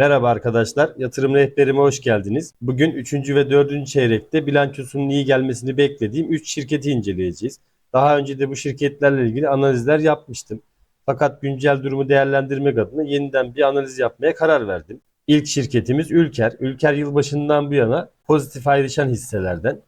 Merhaba arkadaşlar, yatırım rehberime hoş geldiniz. Bugün 3. ve 4. çeyrekte bilançosunun iyi gelmesini beklediğim 3 şirketi inceleyeceğiz. Daha önce de bu şirketlerle ilgili analizler yapmıştım. Fakat güncel durumu değerlendirmek adına yeniden bir analiz yapmaya karar verdim. İlk şirketimiz Ülker. Ülker yılbaşından bu yana pozitif ayrışan hisselerden.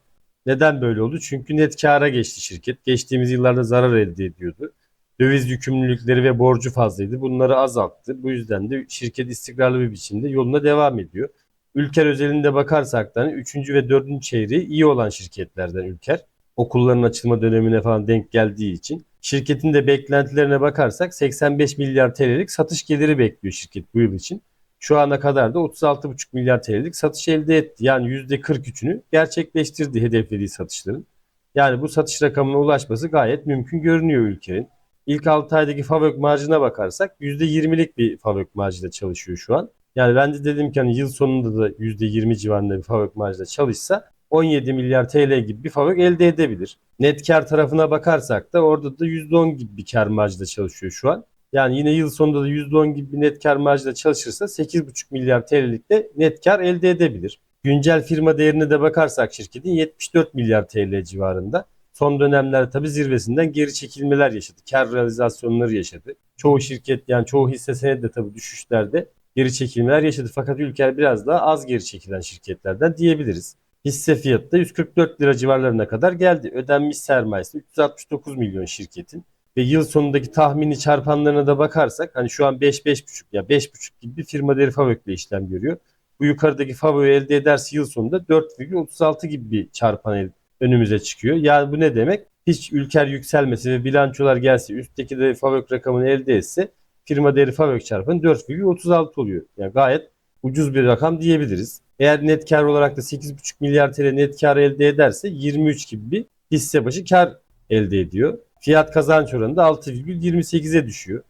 Neden böyle oldu? Çünkü net kâra geçti şirket. Geçtiğimiz yıllarda zarar elde ediyordu. Döviz yükümlülükleri ve borcu fazlaydı. Bunları azalttı. Bu yüzden de şirket istikrarlı bir biçimde yoluna devam ediyor. Ülker özelinde bakarsak da 3. ve 4. çeyreği iyi olan şirketlerden Ülker. Okulların açılma dönemine falan denk geldiği için. Şirketin de beklentilerine bakarsak 85 milyar TL'lik satış geliri bekliyor şirket bu yıl için. Şu ana kadar da 36,5 milyar TL'lik satış elde etti. Yani %43'ünü gerçekleştirdi hedeflediği satışların. Yani bu satış rakamına ulaşması gayet mümkün görünüyor ülkenin. İlk 6 aydaki FAVÖK marjına bakarsak %20'lik bir FAVÖK marjıyla çalışıyor şu an. Yani ben de dedim ki hani yıl sonunda da %20 civarında bir FAVÖK marjıyla çalışsa 17 milyar TL gibi bir FAVÖK elde edebilir. Net kar tarafına bakarsak da orada da %10 gibi bir kar marjıyla çalışıyor şu an. Yani yine yıl sonunda da %10 gibi bir net kar marjıyla çalışırsa 8,5 milyar TL'lik de net kar elde edebilir. Güncel firma değerine de bakarsak şirketin 74 milyar TL civarında. Son dönemlerde tabi zirvesinden geri çekilmeler yaşadı. Kar realizasyonları yaşadı. Çoğu şirket yani çoğu hisse senedi de tabi düşüşlerde geri çekilmeler yaşadı. Fakat Ülker biraz daha az geri çekilen şirketlerden diyebiliriz. Hisse fiyatı da 144 lira civarlarına kadar geldi. Ödenmiş sermayesi 369 milyon şirketin. Ve yıl sonundaki tahmini çarpanlarına da bakarsak hani şu an 5-5,5 ya 5,5 gibi bir firma değeri FAVÖK'le işlem görüyor. Bu yukarıdaki FAVÖK'ü elde ederse yıl sonunda 4,36 gibi bir çarpan elde önümüze çıkıyor. Yani bu ne demek? Hiç ülker yükselmesi ve bilançolar gelse üstteki de FAVÖK rakamını elde etse firma değeri FAVÖK çarpanı 4,36 oluyor. Yani gayet ucuz bir rakam diyebiliriz. Eğer net kar olarak da 8,5 milyar TL net kar elde ederse 23 gibi bir hisse başı kar elde ediyor. Fiyat kazanç oranı da 6,28'e düşüyor.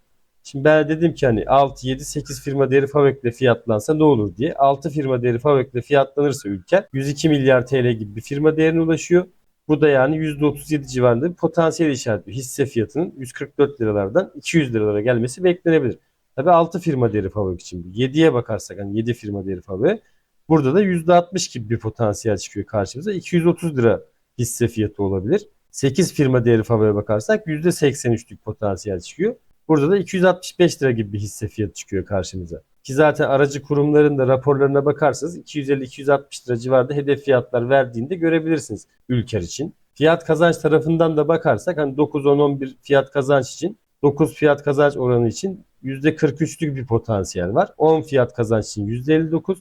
Şimdi ben dedim ki hani 6, 7, 8 firma değeri FAVÖK'le fiyatlansa ne olur diye. 6 firma değeri FAVÖK'le fiyatlanırsa ülke 102 milyar TL gibi bir firma değerine ulaşıyor. Bu da yani %37 civarında bir potansiyel işaretliyor. Hisse fiyatının 144 liralardan 200 liralara gelmesi beklenebilir. Tabi 6 firma değeri FAVÖK için. 7'ye bakarsak hani 7 firma değeri FAVÖK. Burada da %60 gibi bir potansiyel çıkıyor karşımıza. 230 lira hisse fiyatı olabilir. 8 firma değeri FAVÖK'e bakarsak %83'lük potansiyel çıkıyor. Burada da 265 lira gibi bir hisse fiyatı çıkıyor karşımıza. Ki zaten aracı kurumların da raporlarına bakarsanız 250-260 lira civarında hedef fiyatlar verdiğinde görebilirsiniz ülker için. Fiyat kazanç tarafından da bakarsak hani 9-10-11 fiyat kazanç için 9 fiyat kazanç oranı için %43'lük bir potansiyel var. 10 fiyat kazanç için %59,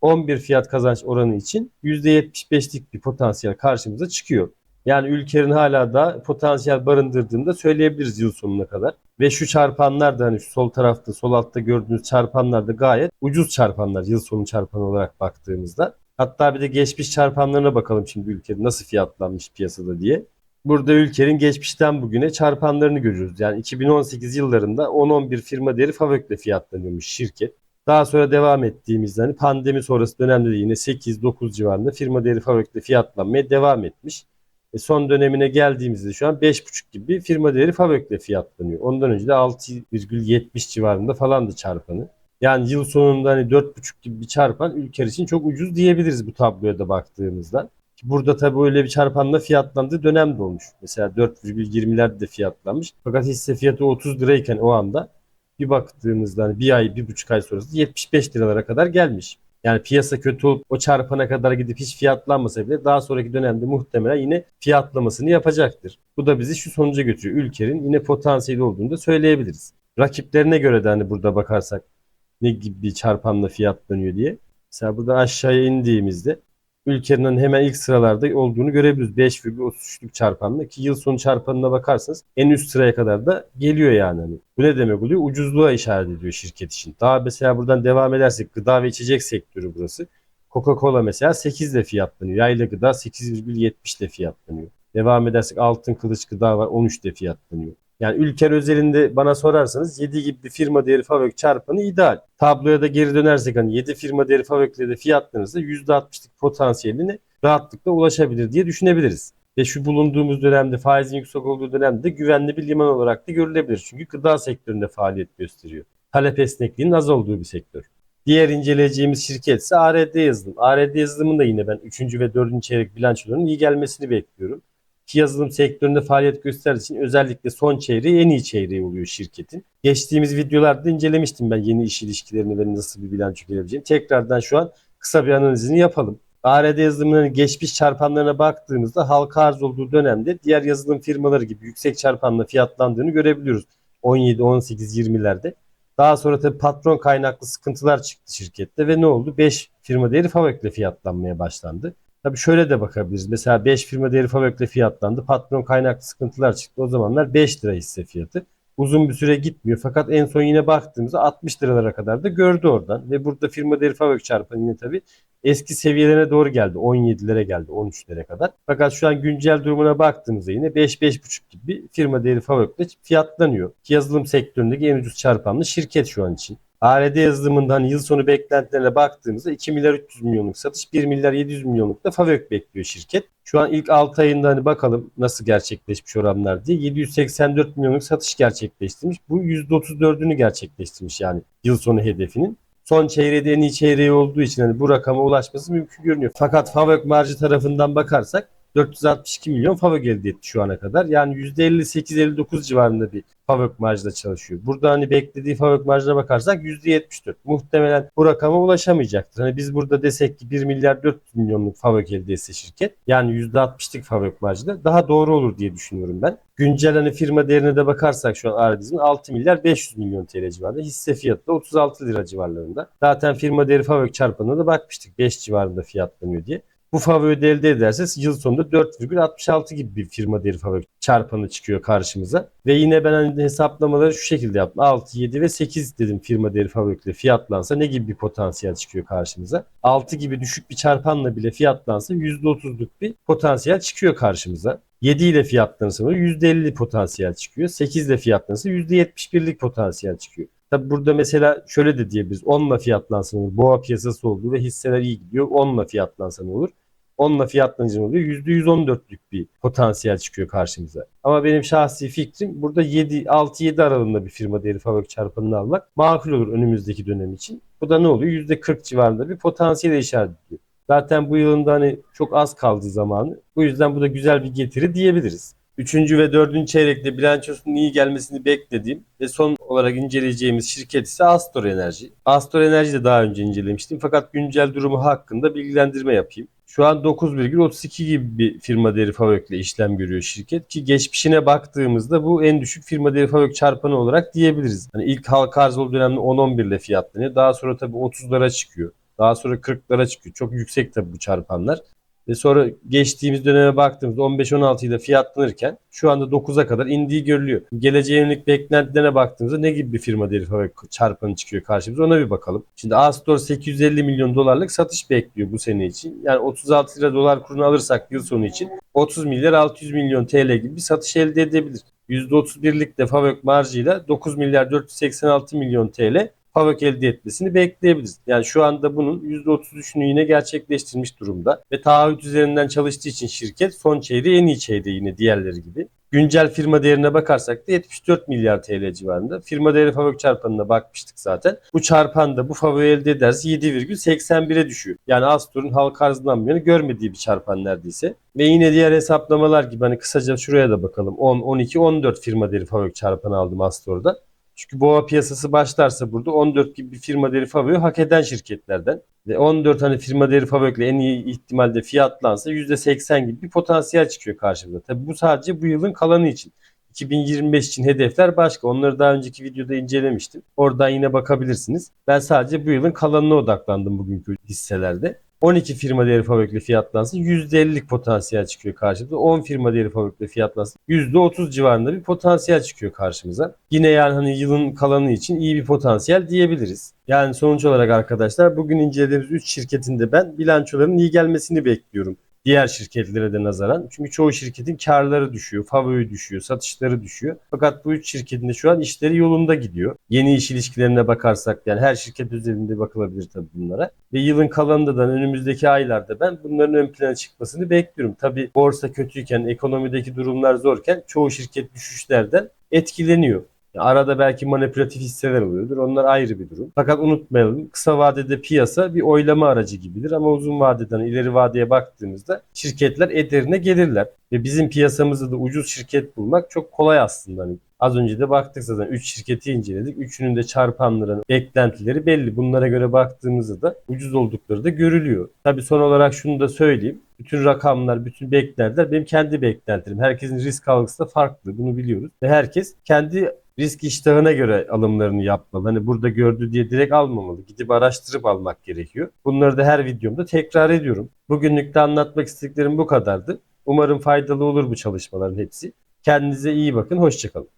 11 fiyat kazanç oranı için %75'lik bir potansiyel karşımıza çıkıyor. Yani ülkenin hala da potansiyel barındırdığını da söyleyebiliriz yıl sonuna kadar. Ve şu çarpanlar da hani şu sol tarafta, sol altta gördüğünüz çarpanlar da gayet ucuz çarpanlar yıl sonu çarpanı olarak baktığımızda. Hatta bir de geçmiş çarpanlarına bakalım şimdi ülkenin nasıl fiyatlanmış piyasada diye. Burada ülkenin geçmişten bugüne çarpanlarını görüyoruz. Yani 2018 yıllarında 10-11 firma değeri FAVÖK'le fiyatlanıyormuş şirket. Daha sonra devam ettiğimizde hani pandemi sonrası dönemde de yine 8-9 civarında firma değeri FAVÖK'le fiyatlanmaya devam etmiş. E son dönemine geldiğimizde şu an 5,5 gibi bir firma değeri FAVÖK'le fiyatlanıyor. Ondan önce de 6,70 civarında falandı çarpanı. Yani yıl sonunda hani 4,5 gibi bir çarpan ülke için çok ucuz diyebiliriz bu tabloya da baktığımızda. Burada tabii öyle bir çarpanla fiyatlandığı dönem de olmuş. Mesela 4,20'lerde de fiyatlanmış. Fakat hisse fiyatı 30 lirayken o anda bir baktığımızda hani bir ay, bir buçuk ay sonrasında 75 liralara kadar gelmiş. Yani piyasa kötü olup o çarpana kadar gidip hiç fiyatlanmasa bile daha sonraki dönemde muhtemelen yine fiyatlamasını yapacaktır. Bu da bizi şu sonuca götürüyor. Ülkenin yine potansiyeli olduğunu da söyleyebiliriz. Rakiplerine göre de hani burada bakarsak ne gibi bir çarpanla fiyatlanıyor diye. Mesela burada aşağıya indiğimizde ülkenin hemen ilk sıralarda olduğunu görebiliriz. 5,33'lük çarpanla ki yıl sonu çarpanına bakarsanız en üst sıraya kadar da geliyor yani. Hani bu ne demek oluyor? Ucuzluğa işaret ediyor şirket için. Daha mesela buradan devam edersek gıda ve içecek sektörü burası. Coca-Cola mesela 8 ile fiyatlanıyor. Yayla gıda 8,70 ile fiyatlanıyor. Devam edersek altın kılıç gıda var 13 ile fiyatlanıyor. Yani ülker özelinde bana sorarsanız 7 gibi bir firma değeri FAVÖK çarpanı ideal. Tabloya da geri dönersek hani 7 firma değeri FAVÖK ile de fiyatlanırsa %60'lık potansiyeline rahatlıkla ulaşabilir diye düşünebiliriz. Ve şu bulunduğumuz dönemde faizin yüksek olduğu dönemde güvenli bir liman olarak da görülebilir. Çünkü gıda sektöründe faaliyet gösteriyor. Talep esnekliğinin az olduğu bir sektör. Diğer inceleyeceğimiz şirket ise ARD Yazılım. ARD Yazılım'ın da yine ben 3. ve 4. çeyrek bilançolarının iyi gelmesini bekliyorum. Yazılım sektöründe faaliyet gösterdiği için özellikle son çeyreği en iyi çeyreği oluyor şirketin. Geçtiğimiz videolarda incelemiştim ben yeni iş ilişkilerini ve nasıl bir bilanço gelebileceğini. Tekrardan şu an kısa bir analizini yapalım. ARD yazılımlarının geçmiş çarpanlarına baktığımızda halka arz olduğu dönemde diğer yazılım firmaları gibi yüksek çarpanla fiyatlandığını görebiliyoruz. 17, 18, 20'lerde. Daha sonra tabii patron kaynaklı sıkıntılar çıktı şirkette ve ne oldu? 5 firma değeri Favök'le fiyatlanmaya başlandı. Tabii şöyle de bakabiliriz. Mesela 5 firma değeri Favök'le fiyatlandı. Patron kaynaklı sıkıntılar çıktı. O zamanlar 5 lira hisse fiyatı. Uzun bir süre gitmiyor. Fakat en son yine baktığımızda 60 liralara kadar da gördü oradan. Ve burada firma değeri Favök çarpanı yine tabii eski seviyelerine doğru geldi. 17'lere geldi, 13'lere kadar. Fakat şu an güncel durumuna baktığımızda yine 5-5,5 gibi bir firma değeri Favök'te fiyatlanıyor. Yazılım sektöründeki en ucuz çarpanlı şirket şu an için. ARD yazılımında hani yıl sonu beklentilerine baktığımızda 2 milyar 300 milyonluk satış, 1 milyar 700 milyonluk da Favök bekliyor şirket. Şu an ilk 6 ayında hani bakalım nasıl gerçekleşmiş oranlar diye 784 milyonluk satış gerçekleştirmiş. Bu %34'ünü gerçekleştirmiş yani yıl sonu hedefinin. Son çeyreği en iyi çeyreği olduğu için hani bu rakama ulaşması mümkün görünüyor. Fakat Favök marjı tarafından bakarsak 462 milyon Favök elde etti şu ana kadar. Yani %58-59 civarında bir Favök marjda çalışıyor. Burada hani beklediği Favök marjına bakarsak %74. Muhtemelen bu rakama ulaşamayacaktır. Hani biz burada desek ki 1 milyar 400 milyonluk Favök elde etse şirket yani %60'lık Favök marjda daha doğru olur diye düşünüyorum ben. Güncel hani firma değerine de bakarsak şu an Ardiz'in 6 milyar 500 milyon TL civarında. Hisse fiyatı da 36 lira civarlarında. Zaten firma değeri Favök çarpanına da bakmıştık. 5 civarında fiyatlanıyor diye. Bu favori elde ederse yıl sonunda 4,66 gibi bir firma değeri favori çarpanı çıkıyor karşımıza. Ve yine ben hani hesaplamaları şu şekilde yaptım. 6, 7 ve 8 dedim firma değeri favoriyle fiyatlansa ne gibi bir potansiyel çıkıyor karşımıza. 6 gibi düşük bir çarpanla bile fiyatlansa %30'luk bir potansiyel çıkıyor karşımıza. 7 ile fiyatlanırsa %50 potansiyel çıkıyor. 8 ile fiyatlanırsa %71'lik potansiyel çıkıyor. Tabi burada mesela şöyle de diyebiliriz. 10 ile fiyatlansa olur. Boğa piyasası olduğu ve hisseler iyi gidiyor. 10 ile fiyatlansa olur? Onunla fiyatlanınca ne oluyor? %114'lük bir potansiyel çıkıyor karşımıza. Ama benim şahsi fikrim burada 7 6-7 aralığında bir firma değeri fabrik çarpanını almak makul olur önümüzdeki dönem için. Bu da ne oluyor? %40 civarında bir potansiyel işaret ediyor. Zaten bu yılın da hani çok az kaldığı zamanı. Bu yüzden bu da güzel bir getiri diyebiliriz. Üçüncü ve dördüncü çeyrekte bilançosunun iyi gelmesini beklediğim ve son olarak inceleyeceğimiz şirket ise Astor Enerji. Astor Enerji de daha önce incelemiştim fakat güncel durumu hakkında bilgilendirme yapayım. Şu an 9,32 gibi bir firma değeri Favök'le işlem görüyor şirket ki geçmişine baktığımızda bu en düşük firma değeri Favök çarpanı olarak diyebiliriz. Hani ilk halka arz olduğu dönemde 10-11 ile fiyatlanıyor. Daha sonra tabii 30'lara çıkıyor. Daha sonra 40'lara çıkıyor. Çok yüksek tabii bu çarpanlar. Ve sonra geçtiğimiz döneme baktığımızda 15-16 ile fiyatlanırken şu anda 9'a kadar indiği görülüyor. Geleceğe yönelik beklentilerine baktığımızda ne gibi bir firma değeri fabrik çarpanı çıkıyor karşımıza ona bir bakalım. Şimdi Astor 850 milyon dolarlık satış bekliyor bu sene için. Yani 36 lira dolar kurunu alırsak yıl sonu için 30 milyar 600 milyon TL gibi bir satış elde edebilir. %31'lik de Favök marjıyla 9 milyar 486 milyon TL PAVÖK elde etmesini bekleyebiliriz. Yani şu anda bunun %33'ünü yine gerçekleştirmiş durumda. Ve taahhüt üzerinden çalıştığı için şirket son çeyreği en iyi çeyreği yine diğerleri gibi. Güncel firma değerine bakarsak da 74 milyar TL civarında. Firma değeri FAVÖK çarpanına bakmıştık zaten. Bu çarpan da bu FAVÖK'ü elde ederse 7,81'e düşüyor. Yani Astor'un halka arzından yana görmediği bir çarpan neredeyse. Ve yine diğer hesaplamalar gibi hani kısaca şuraya da bakalım. 10, 12, 14 firma değeri FAVÖK çarpanı aldım Astor'da. Çünkü boğa piyasası başlarsa burada 14 gibi bir firma değeri Favö'yü hak eden şirketlerden. Ve 14 hani firma değeri Favö'yle en iyi ihtimalde fiyatlansa %80 gibi bir potansiyel çıkıyor karşımıza. Tabi bu sadece bu yılın kalanı için. 2025 için hedefler başka. Onları daha önceki videoda incelemiştim. Oradan yine bakabilirsiniz. Ben sadece bu yılın kalanına odaklandım bugünkü hisselerde. 12 firma değeri fabrikle fiyatlansın %50'lik potansiyel çıkıyor karşımıza. 10 firma değeri fabrikle fiyatlansın %30 civarında bir potansiyel çıkıyor karşımıza. Yine yani hani yılın kalanı için iyi bir potansiyel diyebiliriz. Yani sonuç olarak arkadaşlar bugün incelediğimiz 3 şirketin de ben bilançolarının iyi gelmesini bekliyorum diğer şirketlere de nazaran. Çünkü çoğu şirketin karları düşüyor, favori düşüyor, satışları düşüyor. Fakat bu üç şirketin de şu an işleri yolunda gidiyor. Yeni iş ilişkilerine bakarsak yani her şirket üzerinde bakılabilir tabii bunlara. Ve yılın kalanında da önümüzdeki aylarda ben bunların ön plana çıkmasını bekliyorum. Tabii borsa kötüyken, ekonomideki durumlar zorken çoğu şirket düşüşlerden etkileniyor. Arada belki manipülatif hisseler oluyordur. Onlar ayrı bir durum. Fakat unutmayalım kısa vadede piyasa bir oylama aracı gibidir ama uzun vadeden ileri vadeye baktığımızda şirketler ederine gelirler. Ve bizim piyasamızda da ucuz şirket bulmak çok kolay aslında. Hani az önce de baktık zaten 3 şirketi inceledik. Üçünün de çarpanların beklentileri belli. Bunlara göre baktığımızda da ucuz oldukları da görülüyor. Tabii son olarak şunu da söyleyeyim. Bütün rakamlar, bütün beklentiler benim kendi beklentilerim. Herkesin risk algısı da farklı. Bunu biliyoruz. Ve herkes kendi risk iştahına göre alımlarını yapmalı. Hani burada gördü diye direkt almamalı. Gidip araştırıp almak gerekiyor. Bunları da her videomda tekrar ediyorum. Bugünlük de anlatmak istediklerim bu kadardı. Umarım faydalı olur bu çalışmaların hepsi. Kendinize iyi bakın. Hoşçakalın.